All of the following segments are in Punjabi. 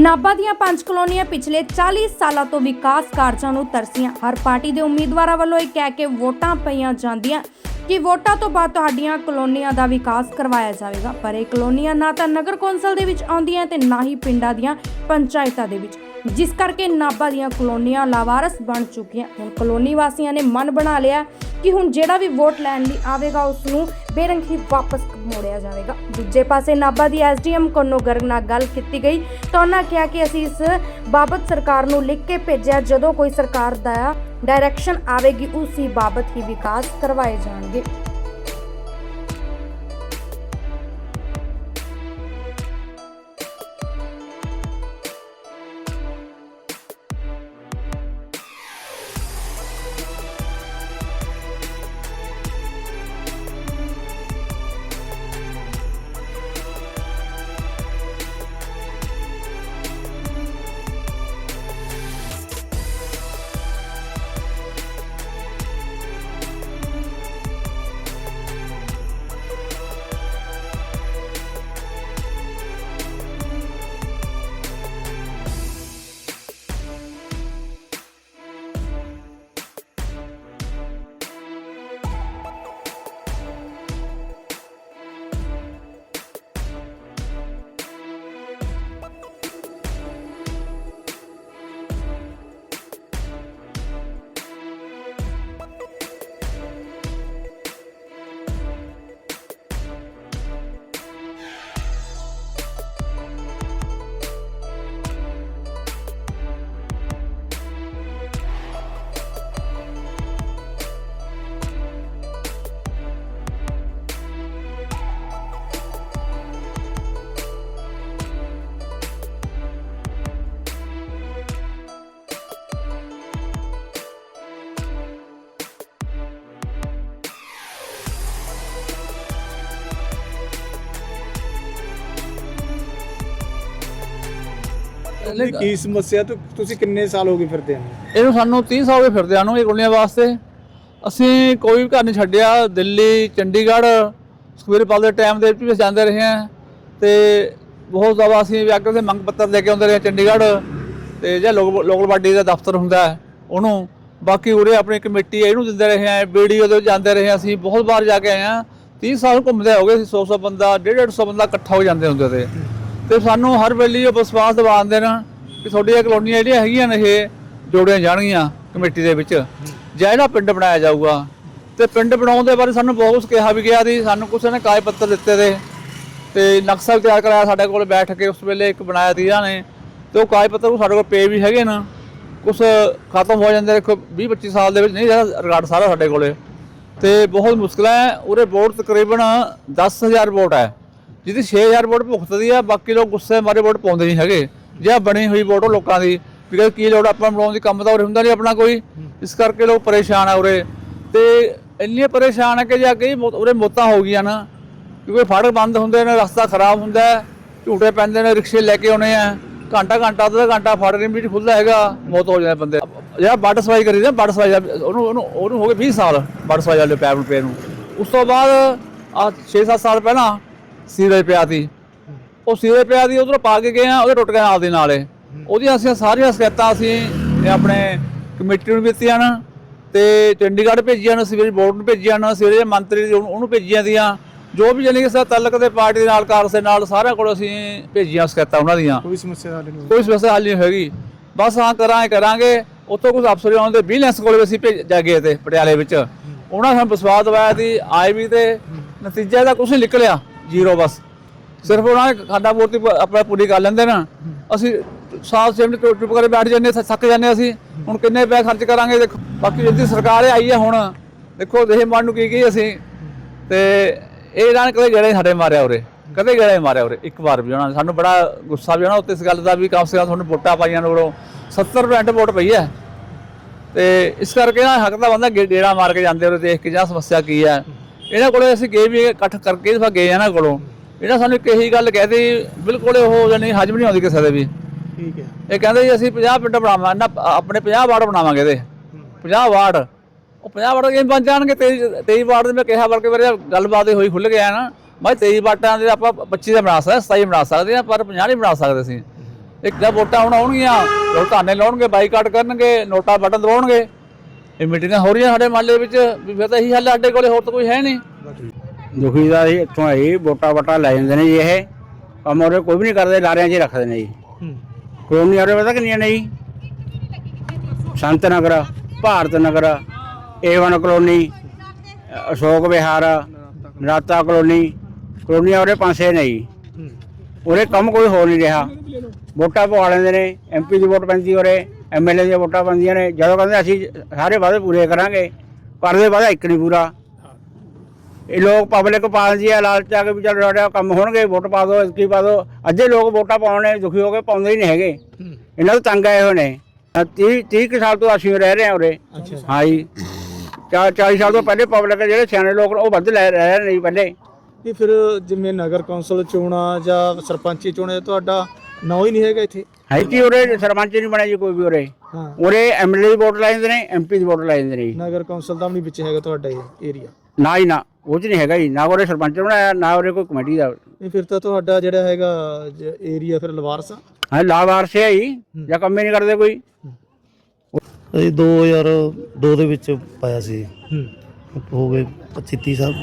ਨਾਭਾ ਦੀਆਂ ਪੰਜ ਕਲੋਨੀਆਂ ਪਿਛਲੇ 40 ਸਾਲਾਂ ਤੋਂ ਵਿਕਾਸ ਕਾਰਜਾਂ ਨੂੰ ਤਰਸੀਆਂ। ਹਰ ਪਾਰਟੀ ਦੇ ਉਮੀਦਵਾਰਾਂ ਵੱਲੋਂ ਇਹ ਕਹਿ ਕੇ ਵੋਟਾਂ ਪਈਆਂ ਜਾਂਦੀਆਂ ਕਿ ਵੋਟਾਂ ਤੋਂ ਬਾਅਦ ਤੁਹਾਡੀਆਂ ਕਲੋਨੀਆਂ ਦਾ ਵਿਕਾਸ ਕਰਵਾਇਆ ਜਾਵੇਗਾ। ਪਰ ਇਹ ਕਲੋਨੀਆਂ ਨਾ ਤਾਂ ਨਗਰ ਕੌਂਸਲ ਦੇ ਵਿੱਚ ਆਉਂਦੀਆਂ ਤੇ ਨਾ ਹੀ ਪਿੰਡਾਂ ਦੀਆਂ ਪੰਚਾਇਤਾਂ ਦੇ ਵਿੱਚ। ਜਿਸ ਕਰਕੇ ਨਾਭਾ ਦੀਆਂ ਕਲੋਨੀਆਂ ਲਾਵਾਰਸ ਬਣ ਚੁੱਕੀਆਂ। ਹੁਣ ਕਲੋਨੀ ਵਾਸੀਆਂ ਨੇ ਮਨ ਬਣਾ ਲਿਆ ਕਿ ਹੁਣ ਜਿਹੜਾ ਵੀ ਵੋਟ ਲੈਣ ਲਈ ਆਵੇਗਾ, ਉਸ ਨੂੰ ਬੇਰੰਗੀ ਵਾਪਸ ਮੋੜਿਆ ਜਾਵੇਗਾ। ਦੂਜੇ ਪਾਸੇ ਨਾਭਾ ਦੀ ਐਸਡੀਐਮ ਕੋਨੋ ਗਰਗ ਨਾਲ ਗੱਲ ਕੀਤੀ ਗਈ ਤਾਂ ਉਹਨਾਂ ਕਿਹਾ ਕਿ ਅਸੀਂ ਇਸ ਬਾਬਤ ਸਰਕਾਰ ਨੂੰ ਲਿਖ ਕੇ ਭੇਜਿਆ, ਜਦੋਂ ਕੋਈ ਸਰਕਾਰ ਦਾ ਡਾਇਰੈਕਸ਼ਨ ਆਵੇਗੀ, ਉਸੇ ਬਾਬਤ ਹੀ ਵਿਕਾਸ ਕਰਵਾਏ ਜਾਣਗੇ। ਇਹ ਕੀ ਸਮੱਸਿਆ? ਤੇ ਤੁਸੀਂ ਕਿੰਨੇ ਸਾਲ ਹੋ ਗਏ ਫਿਰਦੇ ਆਂ? ਇਹਨੂੰ ਸਾਨੂੰ 30 ਸਾਲ ਹੋ ਗਏ ਫਿਰਦਿਆਂ ਨੂੰ ਇਹ ਕੁੜੀਆਂ ਵਾਸਤੇ। ਅਸੀਂ ਕੋਈ ਵੀ ਘਰ ਨਹੀਂ ਛੱਡਿਆ ਦਿੱਲੀ ਚੰਡੀਗੜ੍ਹ ਸੁਖਬੀਰਪਾਲ ਦੇ ਟਾਈਮ ਦੇ ਵਿੱਚ ਵੀ ਜਾਂਦੇ ਰਹੇ ਹਾਂ। ਤੇ ਬਹੁਤ ਜ਼ਿਆਦਾ ਅਸੀਂ ਵਿਆਗਰ ਦੇ ਮੰਗ ਪੱਤਰ ਲੈ ਕੇ ਆਉਂਦੇ ਰਹੇ ਚੰਡੀਗੜ੍ਹ। ਤੇ ਲੋਕ ਲੋਕਲ ਬਾਡੀ ਦਾ ਦਫ਼ਤਰ ਹੁੰਦਾ ਹੈ ਉਹਨੂੰ ਬਾਕੀ ਉਰੇ ਆਪਣੀ ਕਮੇਟੀ ਹੈ ਇਹਨੂੰ ਦਿੰਦੇ ਰਹੇ ਹਾਂ ਵੀਡੀਓ ਦੇ ਜਾਂਦੇ ਰਹੇ ਹਾਂ ਅਸੀਂ। ਬਹੁਤ ਵਾਰ ਜਾ ਕੇ ਆਏ ਹਾਂ। 30 ਸਾਲ ਘੁੰਮਦੇ ਹੋ ਗਏ ਸੀ 100 100 ਬੰਦਾ 150 150 ਬੰਦਾ ਇਕੱਠਾ ਹੋ ਜਾਂਦੇ ਹੁੰਦੇ ਤੇ। ਤੇ ਸਾਨੂੰ ਹਰ ਵੇਲੇ ਉਹ ਵਿਸ਼ਵਾਸ ਦਿਵਾਉਂਦੇ ਨੇ ਕਿ ਤੁਹਾਡੀਆਂ ਕਲੋਨੀਆਂ ਜਿਹੜੀਆਂ ਹੈਗੀਆਂ ਨੇ ਇਹ ਜੋੜੀਆਂ ਜਾਣਗੀਆਂ ਕਮੇਟੀ ਦੇ ਵਿੱਚ। ਜਾਂ ਇਹਦਾ ਪਿੰਡ ਬਣਾਇਆ ਜਾਊਗਾ। ਤੇ ਪਿੰਡ ਬਣਾਉਣ ਦੇ ਬਾਰੇ ਸਾਨੂੰ ਬਹੁਤ ਕੁਛ ਕਿਹਾ ਵੀ ਗਿਆ ਸੀ। ਸਾਨੂੰ ਕੁਛ ਨੇ ਕਾਗਜ਼ ਪੱਤਰ ਦਿੱਤੇ ਦੇ। ਤੇ ਨਕਸ਼ਾ ਤਿਆਰ ਕਰਾਇਆ ਸਾਡੇ ਕੋਲ ਬੈਠ ਕੇ। ਉਸ ਵੇਲੇ ਇੱਕ ਬਣਾਇਆ ਸੀ ਇਹਨਾਂ ਨੇ। ਤੇ ਉਹ ਕਾਗਜ਼ ਪੱਤਰ ਸਾਡੇ ਕੋਲ ਪੇ ਵੀ ਹੈਗੇ ਨਾ। ਕੁਛ ਖਤਮ ਹੋ ਜਾਂਦੇ ਦੇਖੋ 20 25 ਸਾਲ ਦੇ ਵਿੱਚ ਨਹੀਂ ਜਿਹੜਾ ਰਿਕਾਰਡ ਸਾਰਾ ਸਾਡੇ ਕੋਲੇ। ਤੇ ਬਹੁਤ ਮੁਸ਼ਕਲ ਹੈ। ਉਰੇ ਵੋਟ ਤਕਰੀਬਨ 10000 ਵੋਟ ਹੈ। ਜਿਹਦੀ 6000 ਵੋਟ ਭੁਗਤਦੀ ਆ, ਬਾਕੀ ਲੋਕ ਗੁੱਸੇ ਮਾਰੇ ਵੋਟ ਪਾਉਂਦੇ ਨਹੀਂ ਹੈਗੇ। ਜੇ ਬਣੀ ਹੋਈ ਵੋਟ ਉਹ ਲੋਕਾਂ ਦੀ, ਵੀ ਕੀ ਲੋੜ ਆਪਾਂ ਬਣਾਉਣ ਦੀ, ਕੰਮ ਤਾਂ ਉਰੇ ਹੁੰਦਾ ਨਹੀਂ ਆਪਣਾ ਕੋਈ। ਇਸ ਕਰਕੇ ਲੋਕ ਪਰੇਸ਼ਾਨ ਆ ਉਰੇ। ਤੇ ਇੰਨੇ ਪਰੇਸ਼ਾਨ ਆ ਕਿ ਜਾ ਕਈ ਉਰੇ ਮੌਤਾਂ ਹੋ ਗਈਆਂ ਨਾ, ਕਿਉਂਕਿ ਫਾਟਕ ਬੰਦ ਹੁੰਦੇ ਨੇ, ਰਸਤਾ ਖਰਾਬ ਹੁੰਦਾ ਝੂਟੇ ਪੈਂਦੇ ਨੇ, ਰਿਕਸ਼ੇ ਲੈ ਕੇ ਆਉਣੇ ਆ। ਘੰਟਾ ਘੰਟਾ, ਅੱਧਾ ਘੰਟਾ ਫੜ ਨਹੀਂ ਵੀ ਖੁੱਲਦਾ ਹੈਗਾ, ਮੌਤ ਹੋ ਜਾਂਦੇ ਬੰਦੇ। ਜਿਹੜਾ ਬੱਟ ਸਵਾਈ ਕਰੀ ਦਾ ਬੱਟ ਸਵਾਈ ਉਹਨੂੰ ਉਹਨੂੰ ਉਹਨੂੰ ਹੋ ਗਏ 20 ਸਾਲ ਬੱਟ ਸਵਾਈ ਵਾਲੇ ਪੈਰ ਨੂੰ ਨੂੰ। ਉਸ ਤੋਂ ਬਾਅਦ ਆ 6-7 ਸਾਲ ਪਹਿਲਾਂ ਸੀਰੇ ਪਿਆ ਸੀ। ਉਹ ਸੀਰੇ ਪਿਆ ਦੀ ਉਧਰੋਂ ਪਾ ਕੇ ਗਏ ਆ ਉਹਦੇ ਟੁੱਟ ਗਏ ਨਾਲ ਦੇ ਨਾਲੇ। ਉਹਦੀਆਂ ਅਸੀਂ ਸਾਰੀਆਂ ਸ਼ਿਕਾਇਤਾਂ ਅਸੀਂ ਆਪਣੇ ਕਮੇਟੀ ਨੂੰ ਦਿੱਤੀਆਂ ਨਾ ਤੇ ਚੰਡੀਗੜ੍ਹ ਭੇਜੀਆਂ ਨੇ ਸਵੇਰੇ ਬੋਰਡ ਨੂੰ ਭੇਜੀਆਂ ਨੇ ਸਵੇਰੇ ਮੰਤਰੀ ਉਹਨੂੰ ਭੇਜੀਆਂ ਦੀਆਂ ਜੋ ਵੀ ਜਾਨੀ ਕਿ ਸਾ ਤਲਕ ਦੇ ਪਾਰਟੀ ਦੇ ਨਾਲ ਕਾਂਗਰਸ ਦੇ ਨਾਲ ਸਾਰਿਆਂ ਕੋਲ ਅਸੀਂ ਭੇਜੀਆਂ ਸ਼ਿਕਾਇਤਾਂ ਉਹਨਾਂ ਦੀਆਂ। ਕੋਈ ਸਮੱਸਿਆ ਹੱਲ ਨਹੀਂ ਹੋਈ। ਕੋਈ ਸਮੱਸਿਆ ਹੱਲ ਨਹੀਂ ਹੋਏਗੀ ਬਸ ਹਾਂ ਕਰਾਂਗੇ ਕਰਾਂਗੇ ਉੱਥੋਂ ਕੁਝ ਅਫਸਰ ਆਉਂਦੇ ਵਿਜੀਲੈਂਸ ਕੋਲ ਵੀ ਅਸੀਂ ਭੇਜ ਜਾ ਗਏ ਤੇ ਪਟਿਆਲੇ ਵਿੱਚ। ਉਹਨਾਂ ਨੇ ਸਾਨੂੰ ਵਿਸ਼ਵਾਸ ਦਿਵਾਇਆ ਸੀ ਵੀ ਤੇ ਨਤੀਜਾ ਦਾ ਕੁਝ ਨਹੀਂ ਨਿਕਲਿਆ। ਜ਼ੀਰੋ ਬਸ। ਸਿਰਫ ਉਹਨਾਂ ਨੇ ਖਾਦਾ ਪੂਰਤੀ ਪ- ਆਪਣਾ ਪੂਰੀ ਕਰ ਲੈਂਦੇ ਨਾ। ਅਸੀਂ ਸਾਫ਼ ਸਿਮਟ ਚੁੱਪ ਚੁੱਪ ਕਰੇ ਬੈਠ ਜਾਂਦੇ, ਥ- ਥੱਕ ਜਾਂਦੇ ਅਸੀਂ। ਹੁਣ ਕਿੰਨੇ ਪੈਸੇ ਖਰਚ ਕਰਾਂਗੇ, ਦੇਖੋ। ਬਾਕੀ ਜਿੱਦੀ ਸਰਕਾਰ ਆਈ ਹੈ ਹੁਣ, ਦੇਖੋ, ਦੇਹ ਮਨ ਨੂੰ ਕੀ ਕੀ ਅਸੀਂ। ਤੇ ਇਹ ਇਹਨਾਂ ਨੇ ਕਦੇ ਗੇੜੇ ਸਾਡੇ ਮਾਰਿਆ ਉਰੇ। ਕਦੇ ਗੇੜੇ ਮਾਰਿਆ ਉਰੇ, ਇੱਕ ਵਾਰ ਵੀ ਉਹਨਾਂ ਨੇ। ਸਾਨੂੰ ਬੜਾ ਗੁੱਸਾ ਵੀ ਆਉਣਾ ਉੱਤੇ ਇਸ ਗੱਲ ਦਾ ਵੀ ਕਮ ਸੇ ਕਮ ਤੁਹਾਨੂੰ ਵੋਟਾਂ ਪਾਈਆਂ ਨੇ ਉਰੋਂ 70% ਵੋਟ ਪਈ ਹੈ। ਤੇ ਇਸ ਕਰਕੇ ਨਾ ਹੱਕ ਦਾ ਬੰਦਾ ਗੇ- ਗੇੜਾ ਮਾਰ ਕੇ ਜਾਂਦੇ ਉਰੇ, ਦੇਖ ਕੇ ਜਾਂ ਸਮੱਸਿਆ ਕੀ ਹੈ। ਇਹਨਾਂ ਕੋਲੇ ਅਸੀਂ ਗਏ ਵੀ ਇਕੱਠ ਕਰਕੇ ਫਿਰ ਗਏ ਇਹਨਾਂ ਕੋਲੋਂ। ਇਹਨਾਂ ਸਾਨੂੰ ਇੱਕ ਇਹੀ ਗੱਲ ਕਹਿਦੀ ਬਿਲਕੁਲ ਉਹ ਜਾਨੀ ਹਜਮ ਨਹੀਂ ਆਉਂਦੀ ਕਿਸੇ ਦੇ ਵੀ। ਠੀਕ ਹੈ। ਇਹ ਕਹਿੰਦੇ ਜੀ ਅਸੀਂ 50 ਪਿੰਡ ਬਣਾਵਾਂ ਨਾ ਆਪਣੇ 50 ਵਾਰਡ ਬਣਾਵਾਂਗੇ ਇਹਦੇ। 50 ਵਾਰਡ। ਉਹ 50 ਵਾਰਡ ਕਿਵੇਂ ਬਣ ਜਾਣਗੇ? 23 23 ਵਾਰਡ ਦੇ ਮੈਂ ਕਿਹਾ ਬਲਕਿ ਮੇਰੇ ਗੱਲਬਾਤ ਹੀ ਹੋਈ ਖੁੱਲ ਗਿਆ ਨਾ। ਮੈਂ 23 ਵਾਰਡਾਂ ਦੇ ਆਪਾਂ 25 ਦੇ ਬਣਾ ਸਕਦੇ 27 ਬਣਾ ਸਕਦੇ ਆ ਪਰ 50 ਨਹੀਂ ਬਣਾ ਸਕਦੇ ਸੀ ਇੱਕ ਜਦ ਵੋਟਾਂ ਹੁਣ ਆਉਣਗੀਆਂ ਲੋਕ ਧਾਨੇ ਲਾਉਣਗੇ ਬਾਈਕਾਟ ਕਰਨਗੇ ਨੋਟਾ ਬਟਨ ਦਬਾਉਣਗੇ। ਇਹ ਮੀਟਿੰਗਾਂ ਹੋ ਰਹੀਆਂ ਸਾਡੇ ਮਹੱਲੇ ਵਿੱਚ ਵੀ ਫਿਰ ਤਾਂ ਇਹੀ ਹੱਲ ਸਾਡੇ ਕੋਲੇ ਹੋਰ ਤਾਂ ਕੋਈ ਹੈ ਨਹੀਂ। ਦੁਖੀ ਦਾ ਇਹ ਇੱਥੋਂ ਆਈ ਵੋਟਾਂ ਵਟਾ ਲੈ ਜਾਂਦੇ ਨੇ ਜੀ ਇਹ। ਕੰਮ ਉਹਰੇ ਕੋਈ ਵੀ ਨਹੀਂ ਕਰਦੇ ਲਾਰਿਆਂ 'ਚ ਹੀ ਰੱਖਦੇ ਨੇ ਜੀ। ਕਲੋਨੀ ਉਹਰੇ ਪਤਾ ਕਿੰਨੀਆਂ ਨੇ ਜੀ? Sant Nagar Bharat Nagar Avon colony Ashok Vihar Narata colony ਕਲੋਨੀਆਂ ਉਹਰੇ ਪਾਸੇ ਨੇ ਜੀ। ਉਹਰੇ ਕੰਮ ਕੋਈ ਹੋ ਨਹੀਂ ਰਿਹਾ। ਵੋਟਾਂ ਪਵਾ ਲੈਂਦੇ ਨੇ ਐਮਪੀ ਦੀ ਵੋਟ ਪੈਂਦੀ ਉਹਰੇ ਐਮਐਲਏ ਦੀਆਂ ਵੋਟਾਂ ਪੈਂਦੀਆਂ ਨੇ। ਜਦੋਂ ਕਹਿੰਦੇ ਅਸੀਂ ਸਾਰੇ ਵਾਅਦੇ ਪੂਰੇ ਕਰਾਂਗੇ ਕਰਦੇ ਵਾਅਦਾ ਇੱਕ ਨਹੀਂ ਪੂਰਾ। ਇਹ ਲੋਕ ਪਬਲਿਕ ਪਾਲਦੀ ਆ ਲਾਲਚ ਆ ਕੇ ਵੀ ਚੱਲ ਤੁਹਾਡਾ ਕੰਮ ਹੋਣਗੇ ਵੋਟ ਪਾ ਦਿਓ ਇਸਕੀ ਪਾ ਦਿਓ। ਅੱਧੇ ਲੋਕ ਵੋਟਾਂ ਪਾਉਣੇ ਦੁਖੀ ਹੋ ਕੇ ਪਾਉਂਦੇ ਹੀ ਨਹੀਂ ਹੈਗੇ। ਇਹਨਾਂ ਤੋਂ ਤੰਗ ਆਏ ਹੋਏ ਨੇ। 30 30 ਕੁ ਸਾਲ ਤੋਂ ਅਸੀਂ ਰਹਿ ਰਹੇ ਹਾਂ ਉਰੇ। ਹਾਂ ਜੀ। ਚਾ 40 ਸਾਲ ਤੋਂ ਪਹਿਲੇ ਪਬਲਿਕ ਜਿਹੜੇ ਸਿਆਣੇ ਲੋਕ ਉਹ ਵੱਧ ਲੈ ਰਹੇ ਨੇ ਪਹਿਲੇ। ਇਹ ਫਿਰ ਜਿਵੇਂ ਨਗਰ ਕੌਂਸਲ ਚੋਣਾਂ ਜਾਂ ਸਰਪੰਚੀ ਚੋਣਾਂ ਤੁਹਾਡਾ ਨਾਂ ਹੀ ਨਹੀਂ ਹੈਗਾ ਇੱਥੇ। ਹੈ ਕੀ ਉਰੇ ਸਰਪੰਚ ਨਹੀਂ ਬਣਿਆ ਜੀ ਕੋਈ ਵੀ ਉਰੇ ਹਾਂ ਉਰੇ ਐਮਐਲਏ ਦੀ ਵੋਟ ਲੈ ਜਾਂਦੇ ਨੇ ਐਮਪੀ ਦੀ ਵੋਟ ਲੈ ਜਾਂਦੇ ਨੇ ਜੀ ਨਗਰ ਕੌਂਸਲ ਦਾ ਵੀ ਨਹੀਂ ਵਿੱਚ ਹੈਗਾ ਤੁਹਾਡਾ ਇਹ ਏਰੀਆ ਨਾ ਹੀ ਨਾ ਉਹ ਚ ਨਹੀਂ ਹੈਗਾ ਜੀ ਨਾ ਉਰੇ ਸਰਪੰਚ ਬਣਾਇਆ ਨਾ ਉਰੇ ਕੋਈ ਕਮੇਟੀ ਦਾ ਇਹ ਫਿਰ ਤਾਂ ਤੁਹਾਡਾ ਜਿਹੜਾ ਹੈਗਾ ਏਰੀਆ ਫਿਰ ਲਵਾਰਸਾ ਹਾਂ ਲਾਵਾਰਸ ਹੈ ਜੀ ਜਾਂ ਕੰਮ ਹੀ ਨਹੀਂ ਕਰਦੇ ਕੋਈ ਅਸੀਂ 2002 ਦੇ ਵਿੱਚ ਪਾਇਆ ਸੀ ਹੂੰ ਹੋ ਗਏ 25 30 ਸਾਲ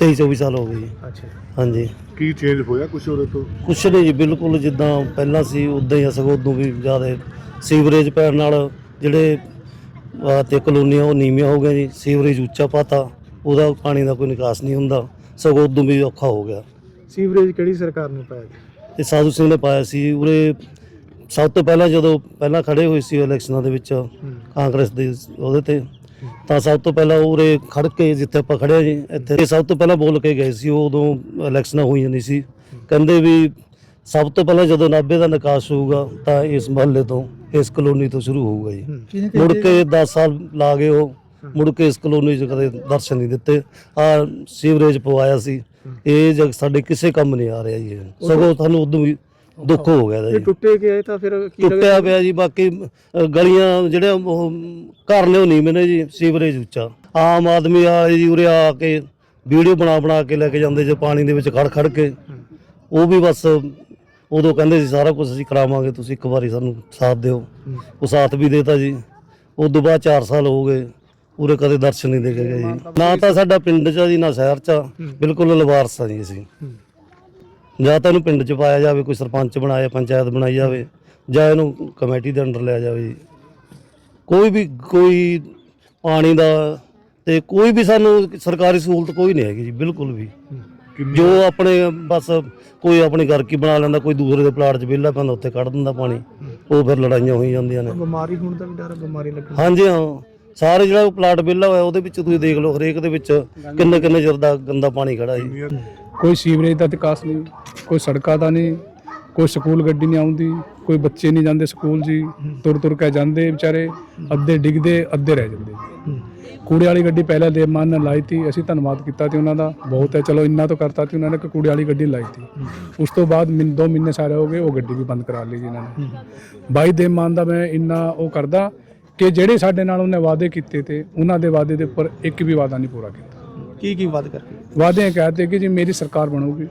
23 24 ਸਾਲ ਹੋ ਗਏ ਜੀ ਅੱਛਾ ਹਾਂਜੀ। ਕੀ ਚੇਂਜ ਹੋਇਆ ਕੁਛ ਉਹਦੇ ਤੋਂ? ਕੁਛ ਨਹੀਂ ਜੀ ਬਿਲਕੁਲ ਜਿੱਦਾਂ ਪਹਿਲਾਂ ਸੀ ਉਦਾਂ ਹੀ ਆ, ਸਗੋਂ ਉਦੋਂ ਵੀ ਜ਼ਿਆਦਾ ਸੀਵਰੇਜ ਪੈਣ ਨਾਲ ਜਿਹੜੇ ਆਹ ਤੇ ਕਲੋਨੀਆਂ ਉਹ ਨੀਵੀਆਂ ਹੋ ਗਈਆਂ ਜੀ ਸੀਵਰੇਜ ਉੱਚਾ ਪਾਤਾ ਉਹਦਾ ਪਾਣੀ ਦਾ ਕੋਈ ਨਿਕਾਸ ਨਹੀਂ ਹੁੰਦਾ ਸਗੋਂ ਉਦੋਂ ਵੀ ਔਖਾ ਹੋ ਗਿਆ। ਸੀਵਰੇਜ ਕਿਹੜੀ ਸਰਕਾਰ ਨੇ ਪਾਇਆ ਜੀ? ਤੇ ਸਾਧੂ ਸਿੰਘ ਨੇ ਪਾਇਆ ਸੀ ਉਰੇ ਸਭ ਤੋਂ ਪਹਿਲਾਂ ਜਦੋਂ ਪਹਿਲਾਂ ਖੜੇ ਹੋਏ ਸੀ ਇਲੈਕਸ਼ਨਾਂ ਦੇ ਵਿੱਚ ਕਾਂਗਰਸ ਦੇ ਉਹਦੇ ਤੇ ਤਾਂ ਸਭ ਤੋਂ ਪਹਿਲਾਂ ਉਰੇ ਖੜ ਕੇ ਜਿੱਥੇ ਆਪਾਂ ਖੜੇ ਜੀ ਇੱਥੇ ਸਭ ਤੋਂ ਪਹਿਲਾਂ ਬੋਲ ਕੇ ਗਏ ਸੀ ਉਦੋਂ ਇਲੈਕਸ਼ਨਾਂ ਹੋਈਆਂ ਨਹੀਂ ਸੀ। ਕਹਿੰਦੇ ਵੀ ਸਭ ਤੋਂ ਪਹਿਲਾਂ ਜਦੋਂ ਨਾਭੇ ਦਾ ਨਿਕਾਸ ਹੋਊਗਾ ਤਾਂ ਇਸ ਮਹੱਲੇ ਤੋਂ ਇਸ ਕਲੋਨੀ ਤੋਂ ਸ਼ੁਰੂ ਹੋਊਗਾ ਜੀ। ਮੁੜ ਕੇ 10 ਸਾਲ ਲਾ ਗਏ ਉਹ ਮੁੜ ਕੇ ਇਸ ਕਲੋਨੀ 'ਚ ਕਦੇ ਦਰਸ਼ਨ ਨਹੀਂ ਦਿੱਤੇ। ਆ ਸੀਵਰੇਜ ਪਵਾਇਆ ਸੀ। ਇਹ ਜਗ ਸਾਡੇ ਕਿਸੇ ਕੰਮ ਨਹੀਂ ਆ ਰਿਹਾ ਜੀ। ਸਗੋਂ ਤੁਹਾਨੂੰ ਉਦੋਂ ਵੀ ਦੁੱਖ ਹੋ ਗਿਆ ਇਹਦਾ ਇਹ ਜੀ। ਟੁੱਟੇ ਗਏ ਤਾਂ ਫਿਰ ਕੀ ਲੱਗਦਾ ਟੁੱਟਿਆ ਪਿਆ ਜੀ ਬਾਕੀ ਅ, ਗਲੀਆਂ ਜਿਹੜੇ ਉਹ ਘਰ ਨੇ ਉਹ ਨੀਵੇਂ ਨੇ ਜੀ ਸੀਵਰੇਜ ਉੱਚਾ। ਆਮ ਆਦਮੀ ਆ ਜੀ ਉਰੇ ਆ ਕੇ ਵੀਡੀਓ ਬਣਾ ਬਣਾ ਕੇ ਲੈ ਕੇ ਜਾਂਦੇ ਜੇ ਪਾਣੀ ਦੇ ਵਿੱਚ ਖੜ ਖੜ ਕੇ। ਉਹ ਵੀ ਬਸ ਉਦੋਂ ਕਹਿੰਦੇ ਸੀ ਸਾਰਾ ਕੁਝ ਅਸੀਂ ਕਰਾਵਾਂਗੇ ਤੁਸੀਂ ਇੱਕ ਵਾਰੀ ਸਾਨੂੰ ਸਾਥ ਦਿਓ। ਉਹ ਸਾਥ ਵੀ ਦੇਤਾ ਜੀ। ਉਸ ਤੋਂ ਬਾਅਦ 4 ਸਾਲ ਹੋ ਗਏ ਉਰੇ ਕਦੇ ਦਰਸ਼ਨ ਨਹੀਂ ਦੇ ਕੇ ਗਏ ਜੀ। ਨਾ ਤਾਂ ਸਾਡਾ ਪਿੰਡ 'ਚ ਆ ਜੀ ਨਾ ਸ਼ਹਿਰ 'ਚ ਆ। ਬਿਲਕੁਲ ਲਵਾਰਸ ਆ ਜੀ ਅਸੀਂ। ਜਾਂ ਤਾਂ ਇਹਨੂੰ ਪਿੰਡ 'ਚ ਪਾਇਆ ਜਾਵੇ ਕੋਈ ਸਰਪੰਚ ਬਣਾਏ ਪੰਚਾਇਤ ਬਣਾਈ ਜਾਵੇ ਜਾਂ ਇਹਨੂੰ ਕਮੇਟੀ ਦੇ ਅੰਡਰ ਲਿਆ ਜਾਵੇ ਜੀ। ਕੋਈ ਵੀ ਕੋਈ ਪਾਣੀ ਦਾ ਤੇ ਕੋਈ ਵੀ ਸਾਨੂੰ ਸਰਕਾਰੀ ਸਹੂਲਤ ਕੋਈ ਨਹੀਂ ਹੈਗੀ ਜੀ ਬਿਲਕੁਲ ਵੀ। ਜੋ ਆਪਣੇ ਬਸ ਕੋਈ ਆਪਣੀ ਘਰ ਕੀ ਬਣਾ ਲੈਂਦਾ ਕੋਈ ਦੂਸਰੇ ਦੇ ਪਲਾਟ 'ਚ ਵਿਹਲਾ ਪੈਂਦਾ ਉੱਥੇ ਕੱਢ ਦਿੰਦਾ ਪਾਣੀ ਉਹ ਫਿਰ ਲੜਾਈਆਂ ਹੋਈ ਜਾਂਦੀਆਂ ਨੇ। ਬਿਮਾਰੀ ਹੋਣ ਦਾ ਵੀ ਡਰ ਹੈ ਬਿਮਾਰੀ ਲੱਗਣ ਹਾਂਜੀ ਹਾਂ। ਸਾਰੇ ਜਿਹੜਾ ਪਲਾਟ ਵਿਹਲਾ ਹੋਇਆ ਉਹਦੇ ਵਿੱਚ ਤੁਸੀਂ ਦੇਖ ਲਓ ਹਰੇਕ ਦੇ ਵਿੱਚ ਕਿੰਨੇ ਕਿੰਨੇ ਚਿਰ ਦਾ ਗੰਦਾ ਪਾਣੀ ਖੜਾ ਜੀ। ਕੋਈ ਸੀਵਰੇਜ ਦਾ ਵਿਕਾਸ ਨਹੀਂ, ਕੋਈ ਸੜਕਾਂ ਦਾ ਨਹੀਂ, ਕੋਈ ਸਕੂਲ ਗੱਡੀ ਨਹੀਂ ਆਉਂਦੀ, ਕੋਈ ਬੱਚੇ ਨਹੀਂ ਜਾਂਦੇ ਸਕੂਲ ਜੀ, ਤੁਰ ਤੁਰ ਕੇ ਜਾਂਦੇ ਵਿਚਾਰੇ, ਅੱਧੇ ਡਿੱਗਦੇ, ਅੱਧੇ ਰਹਿ ਜਾਂਦੇ। ਕੂੜੇ ਵਾਲੀ ਗੱਡੀ ਪਹਿਲਾਂ ਦੇ ਮਾਨ ਨੇ ਲਾਈ ਤੀ, ਅਸੀਂ ਧੰਨਵਾਦ ਕੀਤਾ ਤੇ ਉਹਨਾਂ ਦਾ, ਬਹੁਤ ਹੈ, ਚਲੋ ਇੰਨਾ ਤਾਂ ਕਰਤਾ ਤੇ ਉਹਨਾਂ ਨੇ ਕਿ ਕੂੜੇ ਵਾਲੀ ਗੱਡੀ ਲਾਈ ਤੀ। ਉਸ ਤੋਂ ਬਾਅਦ ਮਿੰ ਦੋ ਮਹੀਨੇ ਸਾਰੇ ਹੋ ਗਏ, ਉਹ ਗੱਡੀ ਵੀ ਬੰਦ ਕਰਾ ਲਈ ਜੀ ਇਹਨਾਂ ਨੇ। ਬਾਈ ਦੇ ਮਾਨ ਦਾ ਮੈਂ ਇੰਨਾ ਉਹ ਕਰਦਾ ਕਿ ਜਿਹੜੇ ਸਾਡੇ ਨਾਲ ਉਹਨੇ ਵਾਅਦੇ ਕੀਤੇ ਤੇ ਉਹਨਾਂ ਦੇ ਵਾਅਦੇ ਦੇ ਉੱਪਰ ਇੱਕ ਵੀ ਵਾਅਦਾ ਨਹੀਂ ਪੂਰਾ ਕੀਤਾ। ਕੀ ਕੀ ਵਾਦ ਕਰਕੇ? ਵਾਅਦੇ ਇਹ ਕਹਤੇ ਕਿ ਜੀ ਮੇਰੀ ਸਰਕਾਰ ਬਣੂਗੀ